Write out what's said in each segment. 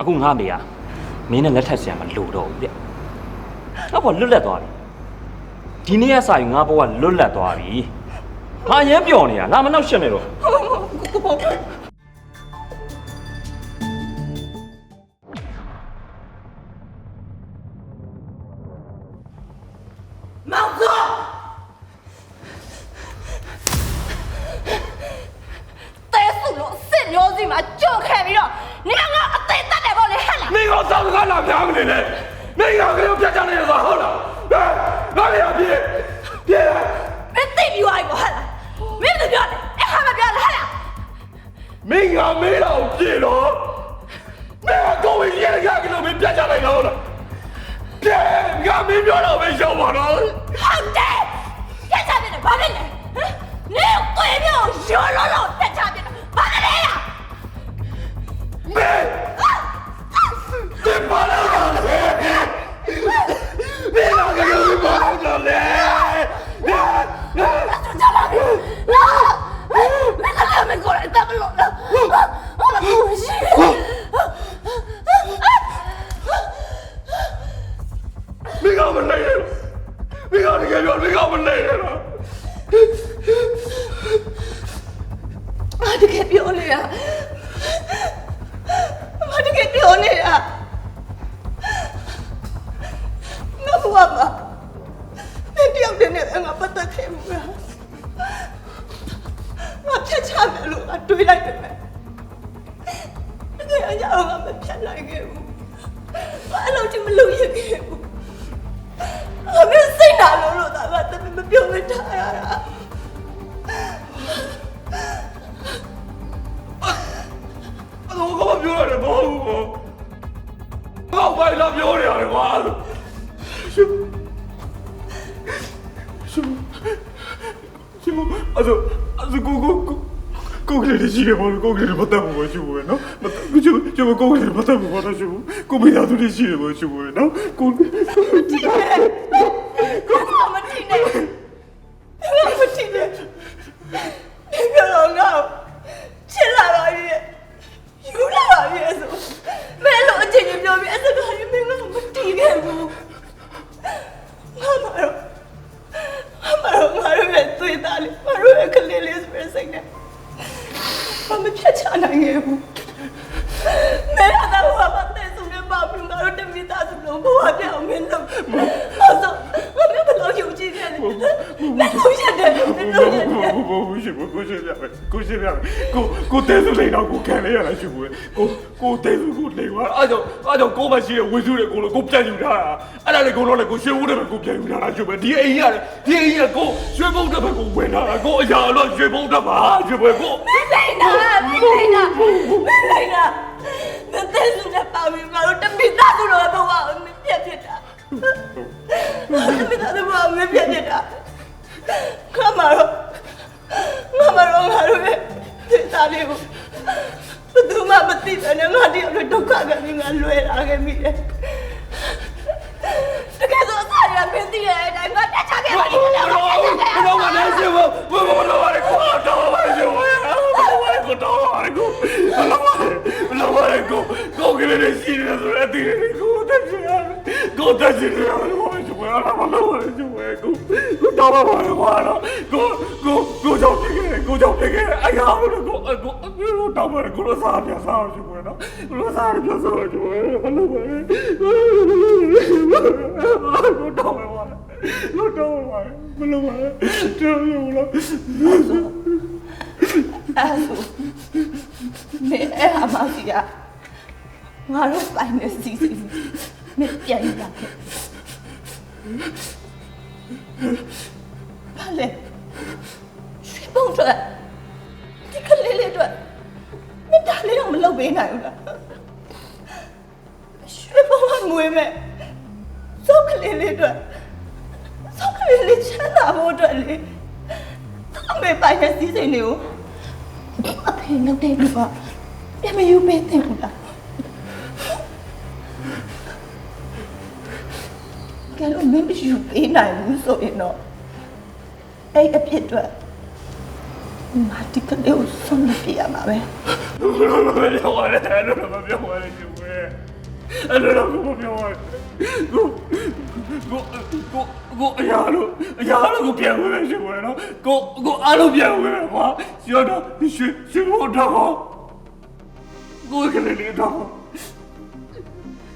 အခုငါမေကမင်းနဲ့လက်ထပ်ဆရာမလို့တော့ဘူးတဲ့ငါဘောလွတ်လပ်သွားပြီဒီနေ့ကစာယူငါဘောကလွတ်လပ်သွားပြီငါအရင်ပျော်နေတာငါမနှောက်ရှက်နေတော့မော ပြောင်းနေလေမင်းကကလေးပြတ်ချနေရတာဟုတ်လားဟဲ့ငါလည်းပြေးပြေးမင်းသိပြီးသွားပြီပေါ့ဟဲ့လားမင်းတို့ပြောတယ်အဲ့ဟာမပြောလားဟဲ့လားမင်းကမေးတော့ပြေးတော့မင်းကကိုယ်ကြီးရကကလေးမပြတ်ချလိုက်တော့ဟုတ်လားပြေးငါမင်းပြောတော့ပဲရှောက်ပါတော့ဟုတ်တယ်တက်ချတယ်ဘာဖြစ်လဲဟမ်နေကိုယ်မျိုးရော ဝမှာအဲ့တယောက်တည်းနဲ့ငါပတ်သက်ခဲ့မှုလားငါဖြတ်ချမယ်လို့ငါတွေးလိုက်တယ်ပဲတကယ်အကြောင်းငါမဖြတ်နိုင်ခဲ့ဘူးငါအဲ့လိုချင်မလုပ်ရခဲ့ဘူးငါမစိတ်နာလို့ အဲ့ဒါအဲ့ဒါကိုကိုကိုကိုကလေးရှိတယ်ဘောကိုကလေးမတတ်ဘူးပဲရှင်ဘူးနော်မတတ်ဘူးရှင်ရှင်ကိုကလေးမတတ်ဘူးဘာလို့ရှင်ကိုမိသားစုလေးရှိတယ်ဘောရှင်ဘူးနော်ကိုမတင်နဲ့မတင်နဲ့မတင်နဲ့ဒီကတော့ငါ့ကိုချစ်လာပါရဲ့ယူလာပါရဲ့ဆိုမဲလို့အချိန်ကြီးပြောပြီးအစကားကြီးမင်းကမတီးခဲ့ဘူးငါမတော့ငါမတော့ငါတို့ရဲ့သွေးသားလေးငါတို့ရဲ့ကလေးလေးဆိုတဲ့စိတ်နဲ့မမဖြတ်ချနိုင်ခဲ့ဘူးမဲရတာဘာမှတဲ့ဆိုနေပါဘူးငါတို့တမိသားစုလုံးဘဝပြောင်းမင်းလို့အဲ့တော့ငါမျိုးဘယ်လိုယုံကြည်ခဲ့လဲမင်းလို့ရတယ်မင်းလို့ရတယ် ဘောဘူး ရှင်ဘူးကိုရှင်ပြမယ်ကိုရှင်ပြမယ်ကိုကိုတဲစုလိန်တော့ကိုခံလဲရလားရှင်ဘူးကိုကိုတဲစုကိုလိန်သွားအဲ့ကြောင့်အဲ့ကြောင့်ကိုမရှိတဲ့ဝေစုတဲ့ကိုလို့ကိုပြန်ယူထားတာအဲ့ဒါလေကိုတော့လေကိုရှင်ဦးတဲ့ဘက်ကိုပြန်ယူထားတာရှင်ဘူးဒီအိမ်ကြီးရတယ်ဒီအိမ်ကြီးကကိုရွှေဘုံတဲ့ဘက်ကိုဝင်လာတာကိုအရာတော့ရွှေဘုံတဲ့ပါရှင်ဘူးကိုမလိုက်နာမလိုက်နာမလိုက်နာမတဲ့စုနဲ့ပါပြီးငါတို့တမိသားစုတော့ဘဝကိုမပြတ်ဖြစ်တာတမိသားစုဘဝမပြတ်ဖြစ်တာခမတော့ငါမတော့ငါတို့ရဲ့ဒေ တာလေးကိုဘယ်သူမှမသိတဲ့နဲ့ငါတယောက်နဲ့ဒုက္ခကပြီးငါလွယ်လာခဲ့မိတယ်တကယ်ဆိုအစားရမင်းသိတဲ့အတိုင်းငါတက်ချခဲ့ပါလိမ့်မယ်ငါတက်ချခဲ့ဘယ်တော့မှလည်းရှင်ဘူးဘယ်တော့မှလည်းကိုတော့ပါရှင်ဘူးကိုတော့ပါကိုဘယ်တော့မှဘယ်တော့မှကိုကိုကလေးရှိနေဆိုတဲ့အတီးကိုတက်ချင်ကိုတက်ချင်တယ်ဘာလို့ရှင်ဘူးအားမလို့ရှင်ဘူးကိုကိုတော့ပါကွာကိုကိုကိုကြောင့်ပြခဲ့ကိုကြောင့်ပြခဲ့အရာကို ကိုကိုကိုတော့ပါကိုလို့စားပြစားရှင်ဘူးနော်ကိုလို့စားပြစားရှင်ဘူးဘယ်လိုပဲကိုတော့ပါလို့တော့ပါမလို့ပါတော်ရလို့အဲ့ဆိုမင်းအဲ့ဟာမစီကငါတို့ပိုင်နေစီစီမင်းပြန်ရခဲ့ဘာလဲရွှေပုံထွက် လေးတော့မလုပ်ပေးနိုင်ဘူးလားရွှေပုံကမွေးမဲ့စောက်ကလေးလေးအတွက်စောက်ကလေးလေးချမ်းသာဖို့အတွက်လေအမေပိုင်တဲ့စီစဉ်တွေကိုအဖေနှုတ်တဲ့လူကပြန်မယူပေးတယ်ဘူးလားကဲလို့မင်းမယူပေးနိုင်ဘူးဆိုရင်တော့အဲ့အဖြစ်အတွက် မာတီကလေးကိုဆုံးမပြရမှာပဲမပြောရနဲ့တော့မပြောရနဲ့ရှင်ဝဲအဲ့လိုတော့ကိုပြောရကိုကိုကိုကိုအရာလို့အရာလို့ကိုပြန်ဝင်မယ်ရှင်ဝင်နော်ကိုကိုအားလုံးပြန်ဝင်မယ်ကွာရောတော့ရှင်ရှင်ကိုတော့ကိုကလေးလေးတော့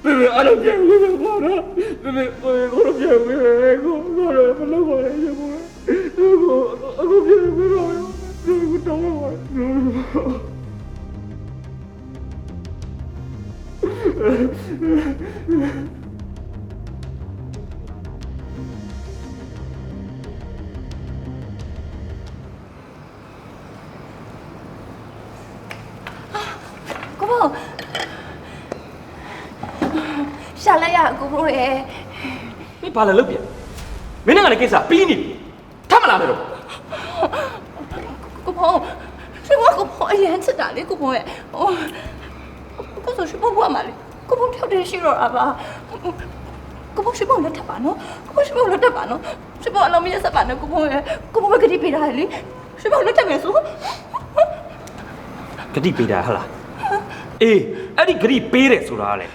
ဘယ်အားလုံးပြန်ဝင်မယ်ကွာနော်ဘယ်ဘယ်ကိုတော့ပြန်ဝင်မယ်ကိုကိုတော့မလုပ်ပါနဲ့ရှင်ဝင်ကိုကိုပြန်ဝင်တော့ ကိုတော့ပါကိုဘုံရှာလိုက်ရကိုဘုံရဲ့မင်းဘာလဲလုပ်ပြန်မင်းနဲ့ကလည်းကိစ္စပြီးနေပြီထပ်မလာနဲ့တော့ ကိုဘုံရှင်ဘုံကိုဘုံအရင်ချစ်တာလေကိုဘုံရဲ့ဟိုကိုဆိုရှင်ဘုံဘုံမှာလေကိုဘုံထောက်တယ်ရှိတော့တာပါကိုဘုံရှင်ဘုံလက်ထပ်ပါနော်ကိုဘုံရှင်ဘုံလက်ထပ်ပါနော်ရှင်ဘုံအလုံးမရဆက်ပါနဲ့ကိုဘုံရဲ့ကိုဘုံကတိပေးတာလေရှင်ဘုံလက်ထပ်မယ်ဆိုဂတိပေးတာဟဟလားအေးအဲ့ဒီဂတိပေးတယ်ဆိုတာကလေ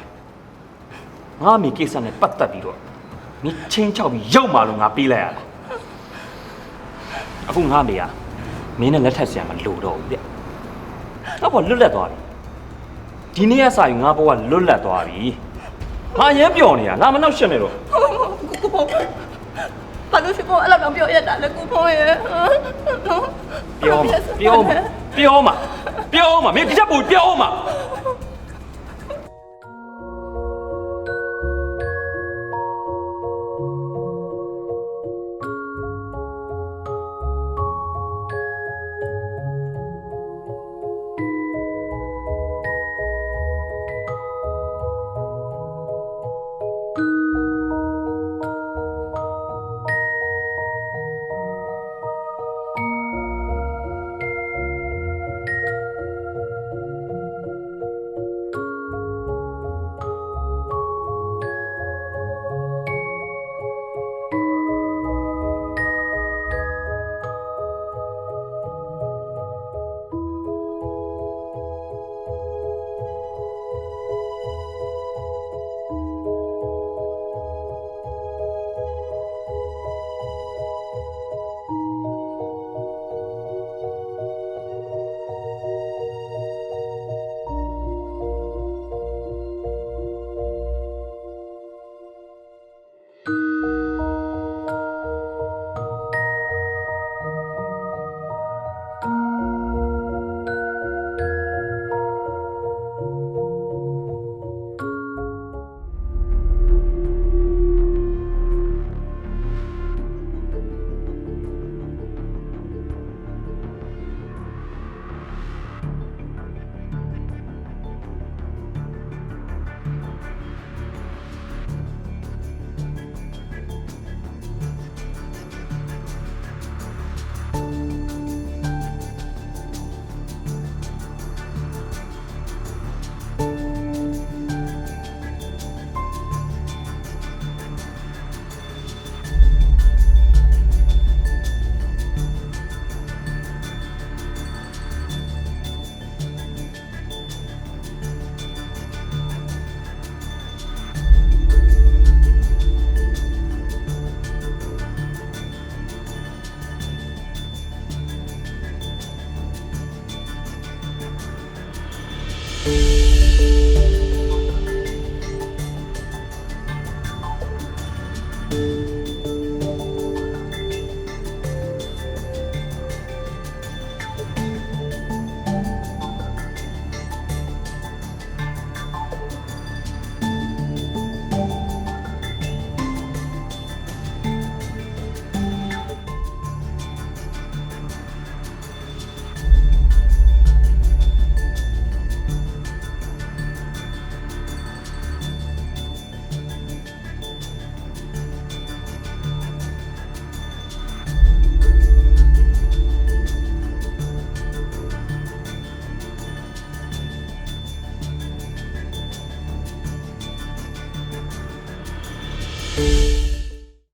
ငါအမိကိစ္စနဲ့ပတ်သက်ပြီးတော့မင်းချင်းချောက်ပြီးရောက်มาလို့ငါပေးလိုက်ရတာအခုငါအမေက မင်းနဲ့လက်ထပ်ဆရာမလို့တော့ဘူးတဲ့ငါဘောလွတ်လပ်သွားပြီဒီနေ့ကစာယူငါဘောကလွတ်လပ်သွားပြီငါအရင်ပျော်နေတာငါမနှောက်ရှက်နေတော့ကိုဘုံဘာလို့ရှင်ဘုံအဲ့လောက်တော့ပြောရတာလဲကိုဘုံရဲ့ပြောမှာပြောမှာပြောမှာပြောမှာမင်းဒီချက်ပူပြောမှာက